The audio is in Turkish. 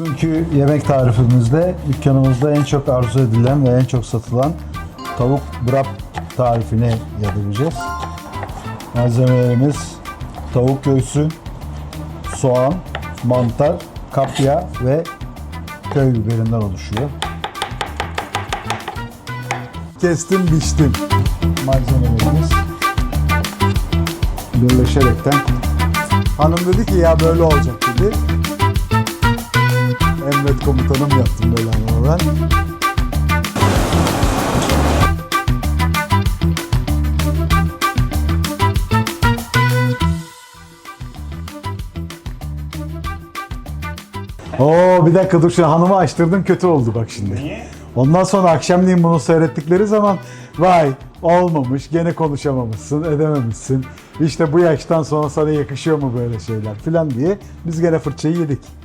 Bugünkü yemek tarifimizde dükkanımızda en çok arzu edilen ve en çok satılan tavuk wrap tarifini yapacağız. Malzemelerimiz tavuk göğsü, soğan, mantar, kapya ve köy biberinden oluşuyor. Kestim, biçtim. Malzemelerimiz birleşerekten. Hanım dedi ki ya böyle olacak dedi. Komutanım yaptım böyle ama ben. Oo bir dakika dur şu hanımı açtırdın kötü oldu bak şimdi. Niye? Ondan sonra akşamleyin bunu seyrettikleri zaman vay olmamış gene konuşamamışsın edememişsin. İşte bu yaştan sonra sana yakışıyor mu böyle şeyler filan diye biz gene fırçayı yedik.